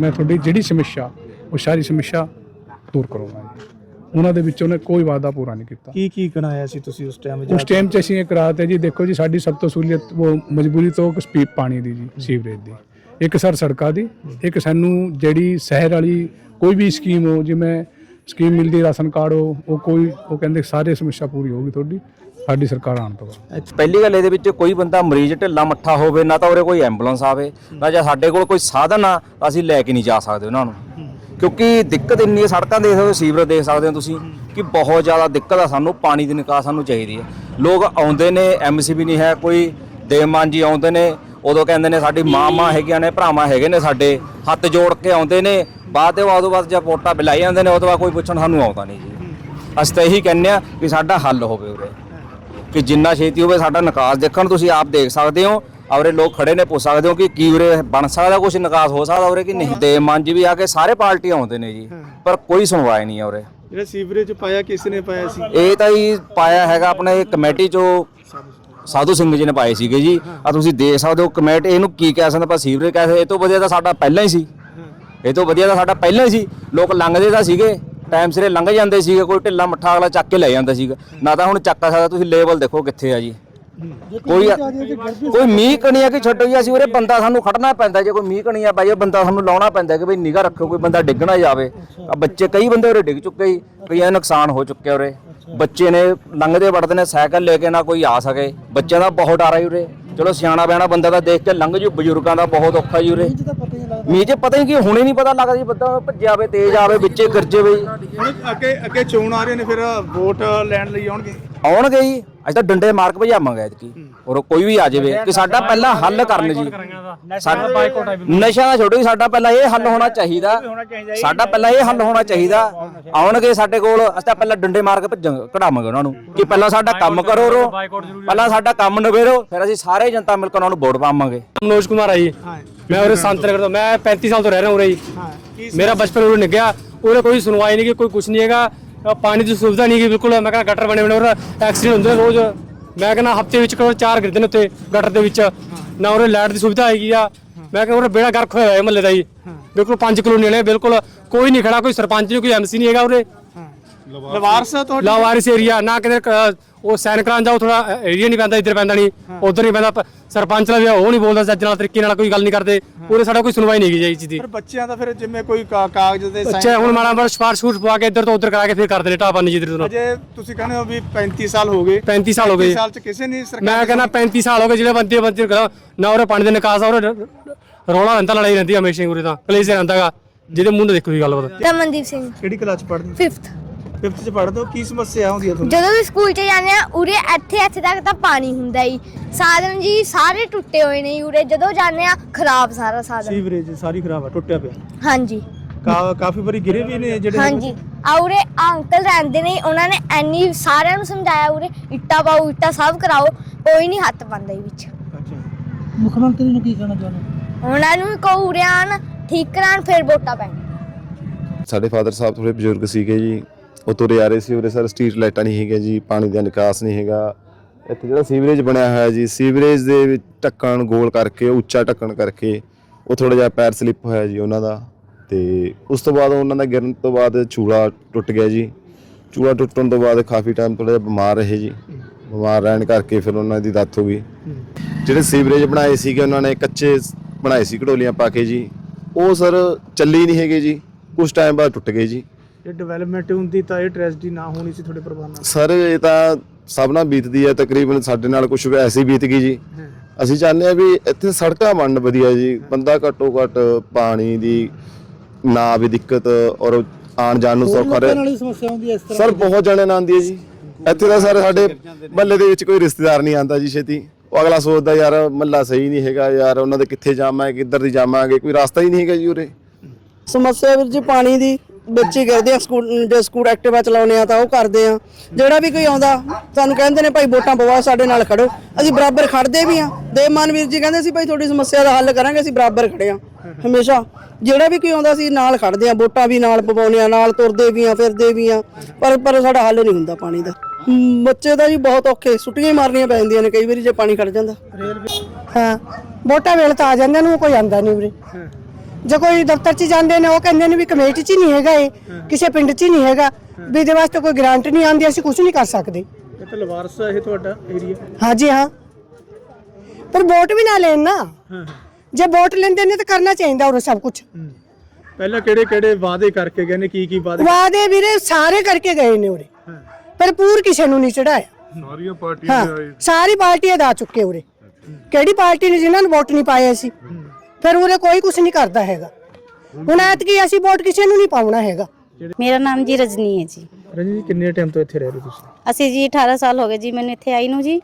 ਮੈਂ ਤੁਹਾਡੀ ਜਿਹੜੀ ਸਮੱਸਿਆ ਉਹ ਸਾਰੀ ਸਮੱਸਿਆ ਦੂਰ ਕਰੂੰਗਾ ਉਹਨਾਂ ਦੇ ਵਿੱਚ ਉਹਨੇ ਕੋਈ ਵਾਅਦਾ ਪੂਰਾ ਨਹੀਂ ਕੀਤਾ। ਕੀ ਕੀ ਕਨਾਇਆ ਸੀ ਤੁਸੀਂ ਉਸ ਟਾਈਮ ਉਸ ਟਾਈਮ 'ਚ ਅਸੀਂ ਇੱਕ ਰਾਤ ਹੈ ਜੀ ਦੇਖੋ ਜੀ ਸਾਡੀ ਸਭ ਤੋਂ ਸਹੂਲੀਅਤ ਉਹ ਮਜਬੂਰੀ ਤੋਂ ਸਪੀਪ ਪਾਣੀ ਦੀ ਜੀ ਸੀਵਰੇਜ ਦੀ। ਇੱਕ ਸਰ ਸੜਕਾਂ ਦੀ ਇੱਕ ਸਾਨੂੰ ਜਿਹੜੀ ਸ਼ਹਿਰ ਵਾਲੀ ਕੋਈ ਵੀ ਸਕੀਮ ਹੋ ਜਿਵੇਂ ਸਕੀਮ ਮਿਲਦੀ ਰਾਸ਼ਨ ਕਾਰਡ ਹੋ ਉਹ ਕੋਈ ਉਹ ਕਹਿੰਦੇ ਸਾਰੇ ਸਮੱਸਿਆ ਪੂਰੀ ਹੋਊਗੀ ਤੁਹਾਡੀ। ਸਾਡੀ ਸਰਕਾਰ ਆਉਣ ਤੋਂ ਬਾਅਦ। ਪਹਿਲੀ ਗੱਲ ਇਹਦੇ ਵਿੱਚ ਕੋਈ ਬੰਦਾ ਮਰੀਜ਼ ਢਿੱਲਾ ਮੱਠਾ ਹੋਵੇ, ਨਾ ਤਾਂ ਉਰੇ ਕੋਈ ਐਂਬੂਲੈਂਸ ਆਵੇ, ਨਾ ਜਾਂ ਸਾਡੇ ਕੋਲ ਕੋਈ ਸਾਧਨ ਆ, ਤਾਂ ਅਸੀਂ ਲੈ ਕੇ ਨਹੀਂ ਜਾ ਸਕਦੇ ਉਹਨਾਂ ਨੂੰ। ਕਿਉਂਕਿ ਦਿੱਕਤ ਇੰਨੀ ਹੈ, ਸੜਕਾਂ ਦੇਖ ਸਕਦੇ ਹੋ, ਸੀਵਰੇਜ ਦੇਖ ਸਕਦੇ ਹੋ ਤੁਸੀਂ, ਕਿ ਬਹੁਤ ਜ਼ਿਆਦਾ ਦਿੱਕਤ ਆ ਸਾਨੂੰ, ਪਾਣੀ ਦੀ ਨਿਕਾਸ ਸਾਨੂੰ ਚਾਹੀਦੀ ਹੈ। ਲੋਕ ਆਉਂਦੇ ਨੇ ਐਮਸੀਬੀ ਨਹੀਂ ਹੈ ਕੋਈ ਦੇਵਮਾਨ ਜੀ ਆਉਂਦੇ ਨੇ, ਉਦੋਂ ਕਹਿੰਦੇ ਨੇ ਸਾਡੀ ਮਾਂ ਹੈਗੀਆਂ ਨੇ, ਭਰਾਵਾਂ ਹੈਗੇ ਨੇ ਸਾਡੇ, ਹੱਥ ਜੋੜ ਕੇ ਆਉਂਦੇ ਨੇ, ਬਾਅਦ ਦੇ ਬਾਅਦ ਬਾਅਦ ਜਾਂ ਵੋਟਾਂ ਬਿਲਾਈ ਜਾਂਦੇ ਨੇ ਉਹ ਤੋਂ ਬਾਅਦ ਕੋਈ ਪੁੱਛਣ ਸਾਨੂੰ ਆਉਂਦਾ ਨਹੀਂ ਜੀ। ਅਸੀਂ ਤਾਂ ਇਹੀ ਕਹਿੰਦੇ ਆ ਕਿ ਸਾਡਾ ਹੱਲ ਹੋਵੇ ਉਰੇ। ਕਿ ਜਿੰਨਾ ਛੇਤੀ ਹੋਵੇ ਸਾਡਾ ਨਿਕਾਸ ਦੇਖਣ ਤੁਸੀਂ ਆਪ ਦੇਖ ਸਕਦੇ ਹੋ। ਔਰੇ ਲੋਕ ਖੜੇ ਨੇ ਪੁੱਛ ਸਕਦੇ ਹੋ ਕਿ ਕੀ ਉਰੇ ਬਣ ਸਕਦਾ ਕੁਝ ਨਿਕਾਸ ਹੋ ਸਕਦਾ ਉਰੇ ਕਿ ਨਹੀਂ। ਤੇ ਮਨ ਜੀ ਵੀ ਆ ਕੇ ਸਾਰੇ ਪਾਰਟੀਆਂ ਆਉਂਦੇ ਨੇ ਜੀ ਪਰ ਕੋਈ ਸੁਣਵਾਈ ਨਹੀਂ ਆ ਉਰੇ। ਜਿਹੜਾ ਸੀਵਰੇਜ ਪਾਇਆ ਕਿਸ ਨੇ ਪਾਇਆ ਸੀ? ਇਹ ਤਾਂ ਹੀ ਪਾਇਆ ਹੈਗਾ ਆਪਣੇ ਕਮੇਟੀ ਚੋਂ ਸਾਧੂ ਸਿੰਘ ਜੀ ਨੇ ਪਾਏ ਸੀਗੇ ਜੀ। ਆ ਤੁਸੀਂ ਦੇਖ ਸਕਦੇ ਹੋ ਕਮੇਟੀ ਇਹਨੂੰ ਕੀ ਕਹਿ ਸਕਦੇ ਆਪਾਂ ਸੀਵਰੇਜ ਕਹਿ ਸਕਦੇ ਇਹ ਤੋਂ ਵਧੀਆ ਤਾਂ ਸਾਡਾ ਪਹਿਲਾਂ ਹੀ ਸੀ। ਇਹ ਤੋਂ ਵਧੀਆ ਤਾਂ ਸਾਡਾ ਪਹਿਲਾਂ ਹੀ ਸੀ। ਲੋਕ ਲੰਘਦੇ ਤਾਂ ਸੀਗੇ। ਟਾਈਮ ਸਿਰੇ ਲੰਘ ਜਾਂਦੇ ਸੀਗੇ ਕੋਈ ਢਿੱਲਾ ਮੱਠਾ ਅਗਲਾ ਚੱਕ ਕੇ ਲੈ ਜਾਂਦਾ ਸੀਗਾ। ਨਾ ਤਾਂ ਹੁਣ ਚੱਕ ਸਕਦਾ ਤੁਸੀਂ ਲੈਵਲ ਦੇਖੋ ਕਿੱਥੇ ਆ ਜੀ। ਕੋਈ ਕੋਈ ਮੀਂਹ ਕਣੀਆਂ ਕਿ ਛੱਡੋ ਜੀ ਅਸੀਂ ਉਰੇ ਬੰਦਾ ਸਾਨੂੰ ਖੜਨਾ ਪੈਂਦਾ ਜੇ ਕੋਈ ਮੀਂਹ ਕਣੀਆਂ ਪੈ ਜਾਏ ਬੰਦਾ ਸਾਨੂੰ ਲਾਉਣਾ ਪੈਂਦਾ ਕਿ ਬਈ ਨਿਗਾਹ ਰੱਖੋ ਕੋਈ ਬੰਦਾ ਡਿੱਗ ਨਾ ਜਾਵੇ ਆ ਬੱਚੇ ਕਈ ਬੰਦੇ ਉਰੇ ਡਿੱਗ ਚੁੱਕੇ ਜੀ ਕਈਆਂ ਦਾ ਨੁਕਸਾਨ ਹੋ ਚੁੱਕਿਆ ਉਰੇ। ਬੱਚੇ ਨੇ ਲੰਘਦੇ ਵੜਦੇ ਨੇ ਸਾਈਕਲ ਲੈ ਕੇ ਨਾ ਕੋਈ ਆ ਸਕੇ। ਬੱਚਿਆਂ ਦਾ ਬਹੁਤ ਡਰ ਆ ਜੀ ਉਰੇ। ਚਲੋ ਸਿਆਣਾ ਬਿਆਣਾ ਬੰਦਾ ਤਾਂ ਦੇਖ ਕੇ ਲੰਘ ਜੂ ਬਜ਼ੁਰਗਾਂ ਦਾ ਬਹੁਤ ਔਖਾ ਜੀ ਉਰੇ। ਮੀਂਹ 'ਚ ਪਤਾ ਹੀ ਕੀ ਹੁਣੇ ਨਹੀਂ ਪਤਾ ਲੱਗਦਾ ਜੀ ਬੰਦਾ ਭੱਜਿਆ ਆਵੇ ਤੇਜ਼ ਆਵੇ ਵਿੱਚੇ ਗਿਰ ਜਾਵੇ ਜੀ। ਹੁਣ ਅੱਗੇ ਅੱਗੇ ਚੋਣ ਆ ਰਹੇ ਨੇ ਫਿਰ ਵੋਟ ਲੈਣ ਲਈ ਆਉਣਗੇ। ਆਉਣਗੇ ਜੀ। ਅਸੀਂ ਤਾਂ ਡੰਡੇ ਮਾਰ ਕੇ ਭਜਾਵਾਂਗੇ ਐਤਕੀ। ਔਰ ਕੋਈ ਵੀ ਆ ਜਾਵੇ ਕਿ ਸਾਡਾ ਪਹਿਲਾਂ ਹੱਲ ਕਰਨ ਜੀ। ਸਾਡਾ ਨਸ਼ਾ ਦਾ ਛੋੜੋ ਸਾਡਾ ਪਹਿਲਾਂ ਇਹ ਹੱਲ ਹੋਣਾ ਚਾਹੀਦਾ। ਸਾਡਾ ਪਹਿਲਾਂ ਇਹ ਹੱਲ ਹੋਣਾ ਚਾਹੀਦਾ। ਆਉਣਗੇ ਸਾਡੇ ਕੋਲ ਅਸੀਂ ਤਾਂ ਪਹਿਲਾਂ ਡੰਡੇ ਮਾਰ ਕੇ ਭੱਜਾਂਗੇ ਕਢਾਵਾਂਗੇ ਉਹਨਾਂ ਨੂੰ ਕਿ ਪਹਿਲਾਂ ਸਾਡਾ ਕੰਮ ਕਰੋ ਰੋ। ਪਹਿਲਾਂ ਸਾਡਾ ਕੰਮ ਨਵੇੜੋ ਫਿਰ ਅਸੀਂ ਸਾਰੇ ਜਨਤਾ ਮਿਲ ਕੇ ਉਹਨਾਂ ਨੂੰ ਵੋਟ ਪਾਵਾਂਗੇ। ਮਨੋਜ ਕੁਮਾਰ ਆ ਜੀ। ਮੈਂ ਉਰੇ ਸੰਤ ਨਗਰ ਤੋਂ ਮੈਂ 35 ਸਾਲ ਤੋਂ ਰਹਿ ਰਿਹਾ ਉਰੇ ਜੀ। ਮੇਰਾ ਬਚਪਨ ਉਰੇ ਨਿੱਗਿਆ ਉਰੇ ਕੋਈ ਸੁਣਵਾਈ ਨਹੀਂ ਕਿ ਕੋਈ ਕੁਝ ਨਹੀਂ ਹੈਗਾ। ਪਾਣੀ ਦੀ ਸੁਵਿਧਾ ਨਹੀਂ ਗੀ ਬਿਲਕੁਲ। ਮੈਂ ਕਹਿੰਦਾ ਗਟਰ ਬਣੇ ਨੇ ਉਰੇ ਐਕਸੀਡੈਂਟ ਹੁੰਦੇ ਨੇ ਰੋਜ਼। ਮੈਂ ਕਹਿੰਦਾ ਹਫ਼ਤੇ ਵਿੱਚ ਕੋਲ ਚਾਰ ਗਿਰਦੇ ਨੇ ਉੱਤੇ ਗਟਰ ਦੇ ਵਿੱਚ। ਨਾ ਉਰੇ ਲਾਈਟ ਦੀ ਸੁਵਿਧਾ ਹੈਗੀ ਆ। ਮੈਂ ਕਹਿੰਦਾ ਉਰੇ ਬੇੜਾ ਗਰਕ ਹੋਇਆ ਹੋਇਆ ਮਹੱਲੇ ਦਾ ਜੀ। ਬਿਲਕੁਲ ਪੰਜ ਕਲੋਨੀ ਨੇ ਬਿਲਕੁਲ। ਕੋਈ ਨਹੀਂ ਖੜਾ ਕੋਈ ਸਰਪੰਚ ਨਹੀਂ ਕੋਈ ਐਮਸੀ ਨਹੀਂ ਹੈਗਾ ਉਰੇ। ਲਵਾਰਸ ਤੁਹਾਡੇ? ਲਾਵਾਰਿਸ ਏਰੀਆ ਨਾ ਕਿਤੇ ਕ- ਉਹ ਸੈਨ ਕਰਾਂ ਜਾਓ ਥੋੜਾ ਏਰੀਆ ਨਹੀਂ ਪੈਂਦਾ ਇੱਧਰ ਪੈਂਦਾ ਨਹੀਂ। ਉਧਰ ਨਹੀਂ ਪੈਂਦਾ ਪ- ਸਰਪੰਚ ਨਾਲ ਵੀ ਉਹ ਨਹੀਂ ਬੋਲਦਾ ਚੱਜ ਨਾਲ ਤਰੀਕੇ ਨਾਲ ਕੋਈ ਗੱਲ ਨਹੀਂ ਕਰਦੇ। ਪੂਰੇ ਸਾਡਾ ਕੋਈ ਸੁਣਵਾਈ ਨਹੀਂ ਹੈਗੀ ਜੀ ਇਸ ਚੀਜ਼ ਦੀ। ਫਿਰ ਬੱਚਿਆਂ ਦਾ ਫਿਰ ਜਿਵੇਂ ਕੋਈ ਕਾ- ਕਾਗਜ਼ ਦੇ sign- ਹੁਣ ਮਾੜਾ ਮਾੜਾ ਸਪਾਰਸ਼ ਸੂਟ ਪਵਾ ਕੇ ਇੱਧਰ ਤੋਂ ਉੱਧਰ ਕਰਾ ਕੇ ਫਿਰ ਕਰਦੇ ਨੇ ਢਾਬਾ ਨਹੀਂ ਜਿੱਧਰ ਤੋਂ ਅਜੇ ਤੁਸੀਂ ਕਹਿੰਦੇ ਹੋ ਵੀ 35 ਸਾਲ ਹੋ ਗਏ। 35 ਸਾਲ ਹੋ ਗਏ। 35 ਸਾਲ ਚ ਕਿਸੇ ਨੇ ਸਰਕਾਰ ਮੈਂ ਕਹਿੰਦਾ 35 ਸਾਲ ਹੋ ਗਏ ਜਿਹੜੇ ਬੰਦੇ ਬੰਦੇ ਕਰਾ ਨਾ ਉਹਰੇ ਪਾਣੀ ਦੇ ਨਿਕਾਸ ਆ ਉਹ ਰੌਲਾ ਰਹਿੰਦਾ ਲੜਾਈ ਰਹਿੰਦੀ ਆ ਹਮੇਸ਼ਾ ਹੀ ਉਰੇ ਤਾਂ। ਕਲੇਸ਼ ਰਹਿੰਦਾਗਾ ਜਿਹਦੇ ਮੂੰਹ ਤੇ ਦੇਖੋ ਜੀ ਗੱਲਬਾਤ ਰਮਨਦੀਪ ਸਿੰਘ। ਕਿਹੜੀ ਕਲਾਸ ਚ ਪੜ੍ਹਦੇ 5th 5th ਚ ਪੜ੍ਹਦੇ ਹੋ ਕੀ ਸਮੱਸਿਆ ਆਉਂਦੀ ਹੈ ਤੁਹਾਨੂੰ? ਜਦੋਂ ਵੀ ਸਕੂਲ 'ਚ ਜਾਂਦੇ ਆ ਉਰੇ ਇੱਥੇ ਇੱਥੇ ਤੱਕ ਤਾਂ ਪਾਣੀ ਹੁੰਦਾ ਹੀ ਸਾਧਨ ਜੀ ਸਾਰੇ ਟੁੱਟੇ ਹੋਏ ਨੇ ਜੀ ਉਰੇ। ਜਦੋਂ ਜਾਂਦੇ ਆ ਖਰਾਬ ਸਾਰਾ ਸਾਧਨ। ਸੀਵਰੇਜ ਸਾਰੀ ਖਰਾਬ ਆ ਟੁੱਟਿਆ ਪਿਆ। ਹਾਂਜੀ। ਕਾ- ਕਾਫੀ ਵਾਰੀ ਗਿਰੇ ਵੀ ਨੇ ਜਿਹੜੇ ਹਾਂਜੀ। ਆ ਉਰੇ ਆ ਅੰਕਲ ਰਹਿੰਦੇ ਨੇ ਉਹਨਾਂ ਨੇ ਐਨੀ ਸਾਰਿਆਂ ਨੂੰ ਸਮਝਾਇਆ ਉਰੇ ਇੱਟਾਂ ਪਾਓ ਇੱਟਾਂ ਸਭ ਕਰਾਓ ਕੋਈ ਨਹੀਂ ਹੱਥ ਪਾਉਂਦਾ ਹੀ ਵਿੱਚ। ਅੱਛਾ। ਮੁੱਖ ਮੰਤਰੀ ਨੂੰ ਕੀ ਕਹਿਣਾ ਚਾਹੁੰਦੇ? ਉਹਨਾਂ ਨੂੰ ਕਹੋ ਉਰੇ ਆਣ ਠੀਕ ਕਰਾਉਣ ਫਿਰ ਵੋਟਾਂ ਪੈਣ ਸਾਡੇ ਫਾਦਰ ਸਾਹਿਬ ਥੋੜੇ ਬਜ਼ੁਰਗ ਸੀਗੇ ਜੀ। ਉਹ ਤੁਰੇ ਆ ਰਹੇ ਸੀ ਉਰੇ ਸਰ, ਸਟਰੀਟ ਲਾਈਟਾਂ ਨਹੀਂ ਹੈਗੀਆਂ ਜੀ, ਪਾਣੀ ਦਾ ਨਿਕਾਸ ਨਹੀਂ ਹੈਗਾ। ਇੱਥੇ ਜਿਹੜਾ ਸੀਵਰੇਜ ਬਣਿਆ ਹੋਇਆ ਜੀ, ਸੀਵਰੇਜ ਦੇ ਵਿੱਚ ਢੱਕਣ ਗੋਲ ਕਰਕੇ, ਉੱਚਾ ਢੱਕਣ ਕਰਕੇ, ਉਹ ਥੋੜਾ ਜਿਹਾ ਪੈਰ ਸਲਿੱਪ ਹੋਇਆ ਜੀ ਉਹਨਾਂ ਦਾ। ਤੇ ਉਸ ਤੋਂ ਬਾਅਦ ਉਹਨਾਂ ਦਾ ਗਿਰਨ ਤੋਂ ਬਾਅਦ ਚੂੜਾ ਟੁੱਟ ਗਿਆ ਜੀ। ਚੂੜਾ ਟੁੱਟਣ ਤੋਂ ਬਾਅਦ ਕਾਫੀ ਟਾਈਮ ਥੋੜਾ ਜਿਹਾ ਬਿਮਾਰ ਰਹੇ ਜੀ। ਬਿਮਾਰ ਰਹਿਣ ਕਰਕੇ ਫਿਰ ਉਹਨਾਂ ਦੀ ਡੈਥ ਹੋ ਗਈ। ਜਿਹੜੇ ਸੀਵਰੇਜ ਬਣਾਏ ਸੀਗੇ, ਉਹਨਾਂ ਨੇ ਕੱਚੇ ਬਣਾਏ ਸੀ, ਘੜੋਲੀਆਂ ਪਾ ਕੇ ਜੀ। ਉਹ ਸਰ ਚੱਲੀ ਨਹੀਂ ਹੈਗੇ ਜੀ। ਕੁਝ ਟਾਈਮ ਬਾਅਦ ਟੁੱਟ ਗਏ ਜੀ। ਇਹ ਡਿਵੈਲਪਮੈਂਟ ਹੁੰਦੀ ਤਾਂ ਇਹ ਟ੍ਰੈਜਡੀ ਨਾ ਹੋਣੀ ਸੀ ਤੁਹਾਡੇ ਪਰਿਵਾਰ ਨਾਲ ਸਰ ਇਹ ਤਾਂ ਸਭ ਨਾਲ ਬੀਤਦੀ ਹੈ ਤਕਰੀਬਨ ਸਾਡੇ ਨਾਲ ਕੁਝ ਐਸੀ ਬੀਤ ਗਈ ਜੀ। ਅਸੀਂ ਚਾਹੁੰਦੇ ਆ ਵੀ ਇੱਥੇ ਸੜਕਾਂ ਬਣਨ ਵਧੀਆ ਜੀ। ਬੰਦਾ ਘੱਟੋ ਘੱਟ ਪਾਣੀ ਦੀ ਨਾ ਵੀ ਦਿੱਕਤ ਔਰ ਆਣ ਜਾਣ ਨੂੰ ਸੌਖਾ ਰਹੇ। ਸਰ ਬਹੁਤ ਜਣੇ ਨਾਲ ਆਉਂਦੀ ਹੈ ਜੀ। ਇੱਥੇ ਤਾਂ ਸਰ ਸਾਡੇ ਮਹੱਲੇ ਦੇ ਵਿੱਚ ਕੋਈ ਰਿਸ਼ਤੇਦਾਰ ਨਹੀਂ ਆਂਦਾ ਜੀ ਛੇਤੀ। ਉਹ ਅਗਲਾ ਸੋਚਦਾ ਯਾਰ ਮਹੱਲਾ ਸਹੀ ਨਹੀਂ ਹੈਗਾ ਯਾਰ ਉਹਨਾਂ ਦੇ ਕਿੱਥੇ ਜਾਵਾਂਗੇ ਕਿੱਧਰ ਦੀ ਜਾਵਾਂਗੇ ਕੋਈ ਰਸਤਾ ਹੀ ਨਹੀਂ ਹੈਗਾ ਜੀ ਉਰੇ। ਸਮੱਸਿਆ ਵੀਰ ਜੀ ਪਾਣੀ ਦੀ। ਬੱਚੇ ਕਰਦੇ ਆ ਸਕੂਲ ਜੇ ਸਕੂਲ ਐਕਟਿਵਾ ਚਲਾਉਨੇ ਆ ਤਾਂ ਉਹ ਕਰਦੇ ਆ। ਜਿਹੜਾ ਵੀ ਕੋਈ ਆਉਂਦਾ ਸਾਨੂੰ ਕਹਿੰਦੇ ਨੇ ਭਾਈ ਵੋਟਾਂ ਪਵਾ ਸਾਡੇ ਨਾਲ ਖੜੋ। ਅਸੀਂ ਬਰਾਬਰ ਖੜਦੇ ਵੀ ਆ। ਦੇਵਮਾਨ ਵੀਰ ਜੀ ਕਹਿੰਦੇ ਸੀ ਭਾਈ ਤੁਹਾਡੀ ਸਮੱਸਿਆ ਦਾ ਹੱਲ ਕਰਾਂਗੇ ਅਸੀਂ ਬਰਾਬਰ ਖੜੇ ਆ। ਹਮੇਸ਼ਾ। ਜਿਹੜਾ ਵੀ ਕੋਈ ਆਉਂਦਾ ਸੀ ਨਾਲ ਖੜਦੇ ਆ ਵੋਟਾਂ ਵੀ ਨਾਲ ਪਵਾਉਂਦੇ ਆ ਨਾਲ ਤੁਰਦੇ ਵੀ ਆ ਫਿਰਦੇ ਵੀ ਆ। ਪਰ ਪਰ ਸਾਡਾ ਹੱਲ ਨਹੀਂ ਹੁੰਦਾ ਪਾਣੀ ਦਾ। ਬੱਚੇ ਤਾਂ ਜੀ ਬਹੁਤ ਔਖੇ ਛੁੱਟੀਆਂ ਹੀ ਮਾਰਨੀਆਂ ਪੈ ਜਾਂਦੀਆਂ ਨੇ ਕਈ ਵਾਰੀ ਜੇ ਪਾਣੀ ਖੜ ਜਾਂਦਾ। ਹਾਂ। ਵੋਟਾਂ ਵੇਲੇ ਤਾਂ ਆ ਜਾਂਦੇ ਨੇ ਕੋਈ ਆਂਦਾ ਨਹੀਂ ਉਰੇ ਜੇ ਕੋਈ ਦਫ਼ਤਰ 'ਚ ਜਾਂਦੇ ਨੇ ਉਹ ਕਹਿੰਦੇ ਨੇ ਵੀ ਕਮੇਟੀ 'ਚ ਹੀ ਨਹੀਂ ਹੈਗਾ ਇਹ ਕਿਸੇ ਪਿੰਡ 'ਚ ਹੀ ਨਹੀਂ ਹੈਗਾ ਵੀ ਇਹਦੇ ਵਾਸਤੇ ਕੋਈ ਗ੍ਰਾਂਟ ਨਹੀਂ ਆਉਂਦੀ ਅਸੀਂ ਕੁਝ ਨਹੀਂ ਕਰ ਸਕਦੇ। ਇਹ ਤਾਂ ਲਵਾਰਸ ਇਹ ਤੁਹਾਡਾ ਏਰੀਆ ਹਾਂਜੀ ਹਾਂ। ਪਰ ਵੋਟ ਵੀ ਨਾ ਲੈਣ ਨਾ। ਜੇ ਵੋਟ ਲੈਂਦੇ ਨੇ ਤਾਂ ਕਰਨਾ ਚਾਹੀਦਾ ਉਹ ਸਭ ਕੁਝ ਪਹਿਲਾਂ ਕਿਹੜੇ ਕਿਹੜੇ ਵਾਅਦੇ ਕਰਕੇ ਗਏ ਨੇ ਕੀ ਕੀ ਵਾਅਦੇ ਵਾਅਦੇ ਵੀਰੇ ਸਾਰੇ ਕਰਕੇ ਗਏ ਨੇ ਉਰੇ। ਪਰ ਪੂਰ ਕਿਸੇ ਨੂੰ ਨਹੀਂ ਚੜਾਇਆ ਸਾਰੀਆਂ ਪਾਰਟੀਆਂ ਹਾਂ ਸਾਰੀ ਪਾਰਟੀਆਂ ਦਾ ਚੁੱਕੇ ਉਰੇ। ਕਿਹੜੀ ਪਾਰਟੀ ਨੇ ਜਿਨ੍ਹਾਂ ਨੂੰ ਵੋਟ ਨਹੀਂ ਪਾਏ ਅਸੀਂ? ਫਿਰ ਉਰੇ ਕੋਈ ਕੁਝ ਨਹੀਂ ਕਰਦਾ ਹੈਗਾ। ਹੁਣ ਐਤਕੀ ਅਸੀਂ ਵੋਟ ਕਿਸੇ ਨੂੰ ਨਹੀਂ ਪਾਉਣਾ ਹੈਗਾ। ਮੇਰਾ ਨਾਮ ਜੀ ਰਜਨੀ ਹੈ ਜੀ। ਰਣਜੀ ਜੀ ਕਿੰਨੇ ਟਾਈਮ ਤੋਂ ਇੱਥੇ ਰਹਿ ਰਹੇ ਤੁਸੀਂ? ਅਸੀਂ ਜੀ 18 ਸਾਲ ਹੋ ਗਏ ਜੀ ਮੈਨੂੰ ਇੱਥੇ ਆਈ ਨੂੰ ਜੀ।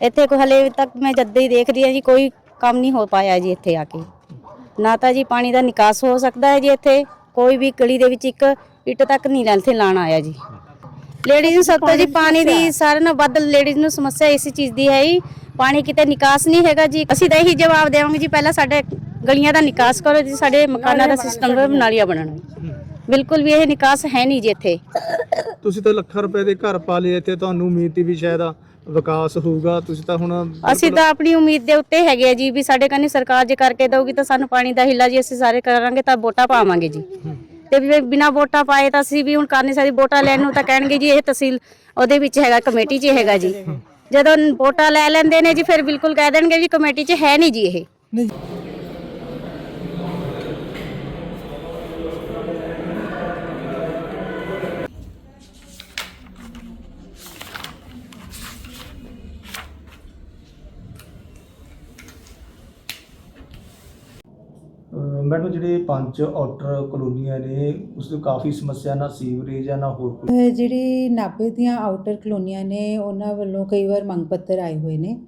ਇੱਥੇ ਕੋਈ ਹਲੇ ਤੱਕ ਮੈਂ ਜਦ ਹੀ ਦੇਖ ਰਹੀ ਹਾਂ ਜੀ ਕੋਈ ਕੰਮ ਨਹੀਂ ਹੋ ਪਾਇਆ ਜੀ ਇੱਥੇ ਆ ਕੇ। ਨਾ ਤਾਂ ਜੀ ਪਾਣੀ ਦਾ ਨਿਕਾਸ ਹੋ ਸਕਦਾ ਹੈ ਜੀ ਇੱਥੇ ਕੋਈ ਵੀ ਗਲੀ ਦੇ ਵਿੱਚ ਇੱਕ ਇੱਟ ਤੱਕ ਨਹੀਂ ਇੱਥੇ ਲਾਣ ਆਇਆ ਜੀ। ਲੇਡੀਜ਼ ਨੂੰ ਸਭ ਤੋਂ ਜੀ ਪਾਣੀ ਦੀ ਸਾਰਿਆਂ ਨਾਲੋਂ ਵੱਧ ਲੇਡੀਜ਼ ਨੂੰ ਸਮੱਸਿਆ ਇਸੇ ਚੀਜ਼ ਦੀ ਹੈ ਜੀ ਪਾਣੀ ਕਿਤੇ ਨਿਕਾਸ ਨਹੀਂ ਹੈਗਾ ਜੀ। ਅਸੀਂ ਤਾਂ ਇਹੀ ਜਵਾਬ ਦੇਵਾਂਗੇ ਜੀ ਪਹਿਲਾਂ ਸਾਡੇ ਗਲੀਆਂ ਦਾ ਨਿਕਾਸ ਕਰੋ ਜੀ ਸਾਡੇ ਮਕਾਨਾਂ ਦਾ ਸਿਸਟਮ ਨਾਲੀਆਂ ਬਣਨ ਬਿਲਕੁਲ ਵੀ ਇਹ ਨਿਕਾਸ ਹੈ ਨਹੀਂ ਜੀ ਇੱਥੇ। ਤੁਸੀਂ ਤਾਂ ਲੱਖਾਂ ਰੁਪਏ ਦੇ ਘਰ ਪਾ ਲਏ ਇੱਥੇ ਤੁਹਾਨੂੰ ਉਮੀਦ ਸੀ ਵੀ ਸ਼ਾਇਦ ਆ ਵਿਕਾਸ ਹੋਊਗਾ। ਤੁਸੀਂ ਤਾਂ ਹੁਣ ਅਸੀਂ ਤਾਂ ਆਪਣੀ ਉਮੀਦ ਦੇ ਉੱਤੇ ਹੈਗੇ ਆ ਜੀ ਵੀ ਸਾਡੇ ਕੰਨੀ ਸਰਕਾਰ ਜੇ ਕਰਕੇ ਦਊਗੀ ਤਾਂ ਸਾਨੂੰ ਪਾਣੀ ਦਾ ਹਿੱਲਾ ਜੀ ਅਸੀਂ ਸਾਰੇ ਕਰਾਂਗੇ ਤਾਂ ਵੋਟਾਂ ਪਾਵਾਂਗੇ ਜੀ। ਤੇ ਵੀ ਬਿਨਾ ਵੋਟਾਂ ਪਾਏ ਤਾਂ ਅਸੀਂ ਵੀ ਹੁਣ ਕਰ ਨਹੀਂ ਸਕਦੇ ਵੋਟਾਂ ਲੈਣ ਨੂੰ ਤਾਂ ਕਹਿਣਗੇ ਜੀ ਇਹ ਤਹਿਸੀਲ ਉਹਦੇ ਵਿੱਚ ਹੈਗਾ ਕਮੇਟੀ 'ਚ ਹੈਗਾ ਜੀ। ਜਦੋਂ ਵੋਟਾਂ ਲੈ ਲੈਂਦੇ ਨੇ ਜੀ, ਫਿਰ ਬਿਲਕੁਲ ਕਹਿ ਦੇਣਗੇ ਜੀ ਕਮੇਟੀ 'ਚ ਹੈ ਨਹੀਂ ਜੀ ਇਹ। ਮੈਡਮ, ਜਿਹੜੇ ਪੰਜ ਆਊਟਰ ਕਲੋਨੀਆਂ ਨੇ, ਉਸ ਤੋਂ ਕਾਫੀ ਸਮੱਸਿਆ ਨਾ ਸੀਵਰੇਜ ਆ, ਨਾ ਹੋਰ ਕੋਈ? ਅਹ ਜਿਹੜੀ ਨਾਭੇ ਦੀਆਂ ਆਊਟਰ ਕਲੋਨੀਆਂ ਨੇ, ਉਹਨਾਂ ਵੱਲੋਂ ਕਈ ਵਾਰ ਮੰਗ ਪੱਤਰ ਆਏ ਹੋਏ ਨੇ,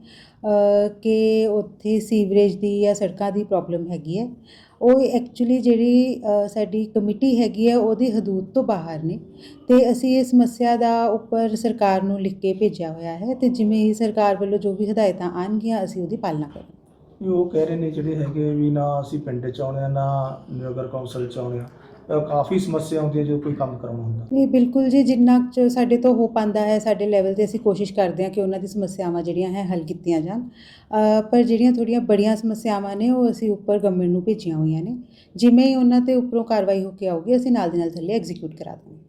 ਅਹ ਕਿ ਉੱਥੇ ਸੀਵਰੇਜ ਦੀ ਜਾਂ ਸੜਕਾਂ ਦੀ ਪ੍ਰੋਬਲਮ ਹੈਗੀ ਹੈ। ਉਹ ਐਕਚੁਅਲੀ ਜਿਹੜੀ, ਅਹ ਸਾਡੀ ਕਮੇਟੀ ਹੈਗੀ ਹੈ, ਉਹਦੀ ਹਦੂਦ ਤੋਂ ਬਾਹਰ ਨੇ ਤੇ ਅਸੀਂ ਇਸ ਸਮੱਸਿਆ ਦਾ ਉੱਪਰ ਸਰਕਾਰ ਨੂੰ ਲਿਖ ਕੇ ਭੇਜਿਆ ਹੋਇਆ ਹੈ ਤੇ ਜਿਵੇਂ ਹੀ ਸਰਕਾਰ ਵੱਲੋਂ ਜੋ ਵੀ ਹਦਾਇਤਾਂ ਆਉਣਗੀਆਂ, ਅਸੀਂ ਉਹਦੀ ਪਾਲਣਾ ਕਰਾਂਗੇ। ਵੀ ਉਹ ਕਹਿ ਰਹੇ ਨੇ ਜਿਹੜੇ ਹੈਗੇ ਵੀ ਨਾ ਅਸੀਂ ਪਿੰਡ ਚ ਆਉਣੇ ਆ ਨਾ ਨਗਰ ਕੌਂਸਲ ਚ ਆਉਣੇ ਆ। ਅਹ ਕਾਫੀ ਸਮੱਸਿਆ ਹੁੰਦੀ ਹੈ ਜੋ ਕੋਈ ਕੰਮ ਕਰਾਉਣਾ ਹੁੰਦਾ। ਨਹੀਂ ਬਿਲਕੁਲ ਜੀ ਜਿੰਨਾ ਕੁ ਚ ਸਾਡੇ ਤੋਂ ਹੋ ਪਾਉਂਦਾ ਹੈ ਸਾਡੇ ਲੈਵਲ ਤੇ ਅਸੀਂ ਕੋਸ਼ਿਸ਼ ਕਰਦੇ ਹਾਂ ਕਿ ਉਹਨਾਂ ਦੀ ਸਮੱਸਿਆਵਾਂ ਜਿਹੜੀਆਂ ਹੈ ਹੱਲ ਕੀਤੀਆਂ ਜਾਣ। ਅ, ਪਰ ਜਿਹੜੀਆਂ ਥੋੜੀਆਂ ਬੜੀਆਂ ਸਮੱਸਿਆਵਾਂ ਨੇ ਉਹ ਅਸੀਂ ਉੱਪਰ ਗਵਰਨਮੈਂਟ ਨੂੰ ਭੇਜੀਆਂ ਹੋਈਆਂ ਨੇ। ਜਿਵੇਂ ਹੀ ਉਹਨਾਂ ਤੇ ਉੱਪਰੋਂ ਕਾਰਵਾਈ ਹੋ ਕੇ ਆਊਗੀ ਅਸੀਂ ਨਾਲ ਦੇ ਨਾਲ ਥੱਲੇ ਐਗਜ਼ੀਕਿਊਟ ਕਰਾ ਦਾਂਗੇ